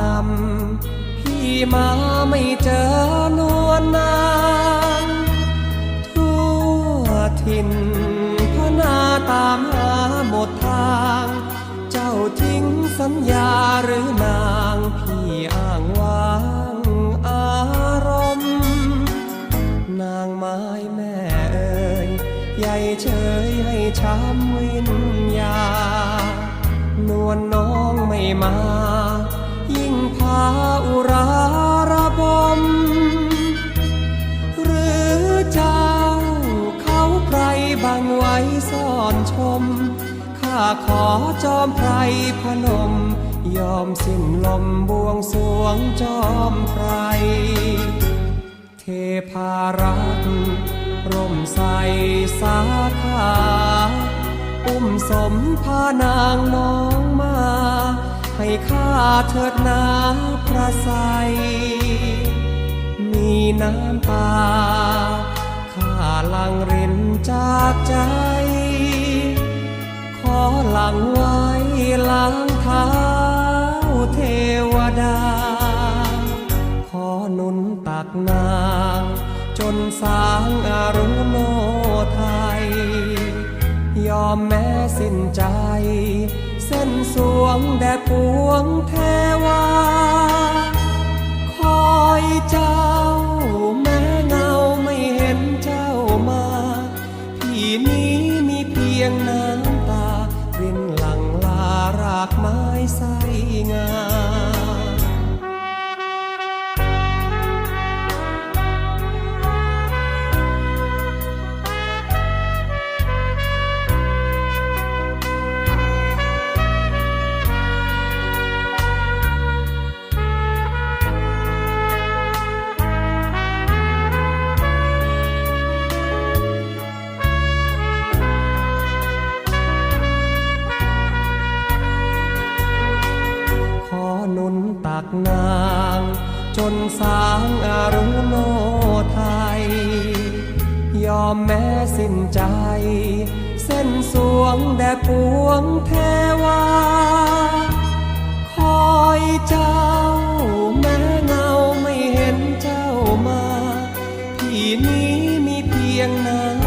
นำพี่มาไม่เจอนวลนางทั่วถิ่นพนาตามหาหมดทาง เจ้าทิ้งสัญญาหรือนางพี่อ้างว้างอารมณ์ นางไม้แม่เอ่ยใหญ่เฉยให้ช้ำวิญญาณนวลน้องไม่มา ยิ่งพาอุราระบม หรือเจ้าเขาใครบังไว้ซ่อนชม ข้าขอจอมไพรพนม ยอมสิ้นลมบวงสวงจอมไพร เทพารักร่มใสสาขาอุ้มสมพานางน้องมา ให้ข้าเถิดนาพระไสมีน้ำตาข้าลังรินจากใจ ขอหลังไว้ล้างเท้าเทวดา ขอหนุนตักนางจนสางอารุโนไทย ยอมแม้สิ้นใจ สวงแด่ปวงเทวา คอยเจ้า แม้เงาไม่เห็นเจ้ามาพี่นี้มีเพียงน้ำตารินหลังลารากไม้ใสงาม นาง จนสางอารุโนไทย ยอมแม้สิ้นใจ เส้นสวงแด่ปวงเทวา คอยเจ้า แม้เงาไม่เห็นเจ้ามาพี่นี้มีเพียงน้